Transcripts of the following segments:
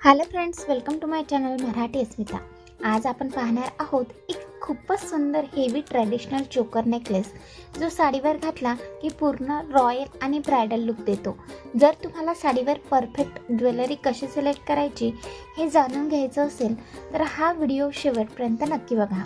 Hello friends welcome to my channel Marathi Asmita आज आपण पाहणार आहोत एक खूपच सुंदर हेवी ट्रॅडिशनल चोकर नेकलेस जो साडीवर घातला की पूर्ण रॉयल आणि ब्रायडल लुक देतो. जर तुम्हाला साडीवर परफेक्ट ज्वेलरी कशी सिलेक्ट करायची हे जाणून घ्यायचं असेल तर हा व्हिडिओ शेवटपर्यंत नक्की बघा.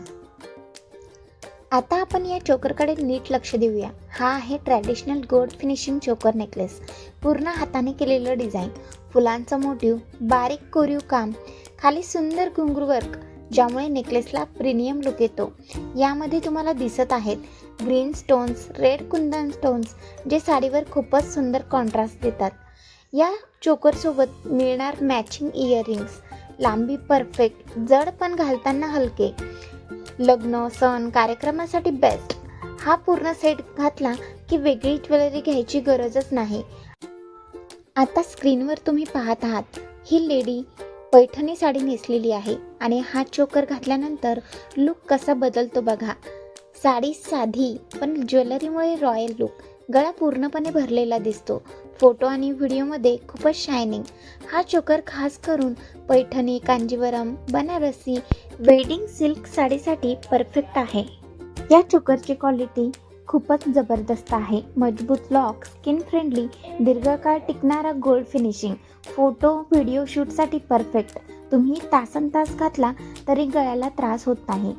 आता आपण या चोकरकडे नीट लक्ष देऊया. हा आहे traditional gold finishing choker necklace पूर्ण हाताने केलेलं डिझाईन फुलांचं मोटिव बारीक कोरीव काम खाली सुंदर घुंगरू वर्क ज्यामुळे नेकलेसला प्रीमियम लुक येतो. यामध्ये तुम्हाला दिसत आहेत green stones red kundan stones जे साडीवर खूपच सुंदर कॉन्ट्रास्ट देतात. या चोकरसोबत मिळणार मॅचिंग इयरिंग्स लांबी परफेक्ट जड पण घालताना हलके. लग्न सण कार्यक्रमासाठी बेस्ट हा पूर्ण सेट घातला की वेगळी ज्वेलरी घ्यायची गरजच नाही. आता स्क्रीनवर तुम्ही पाहत आहात ही लेडी पैठणी साडी नेसलेली आहे आणि हा चोकर घातल्यानंतर लुक कसा बदलतो बघा. साडी साधी पण ज्वेलरीमुळे रॉयल लुक गळा पूर्णपणे भरलेला दिसतो. फोटो आणि व्हिडिओमध्ये खूपच शायनिंग हा चोकर खास करून पैठणी कांजीवरम बनारसी वेडिंग सिल्क साडीसाठी परफेक्ट आहे. या चोकरची क्वालिटी खूपच जबरदस्त आहे. मजबूत लॉक स्किन फ्रेंडली दीर्घकाळ टिकणारा गोल्ड फिनिशिंग फोटो व्हिडिओ शूटसाठी परफेक्ट तुम्ही तासन तास घातला तरी गळ्याला त्रास होत नाही.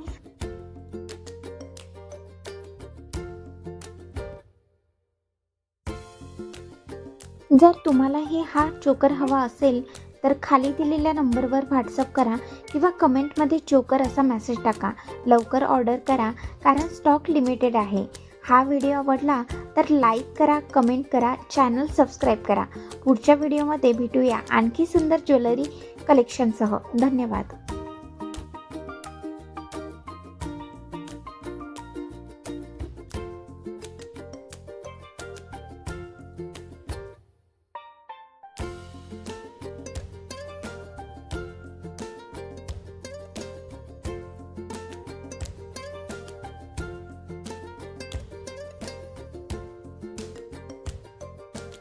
जर तुम्हाला हे हा चोकर हवा असेल तर खाली दिलेल्या नंबरवर व्हॉट्सअप करा किंवा कमेंटमध्ये चोकर असा मेसेज टाका. लवकर ऑर्डर करा कारण स्टॉक लिमिटेड आहे. हा व्हिडिओ आवडला तर लाईक करा कमेंट करा चॅनल सबस्क्राईब करा. पुढच्या व्हिडिओमध्ये भेटूया आणखी सुंदर ज्वेलरी कलेक्शनसह. धन्यवाद.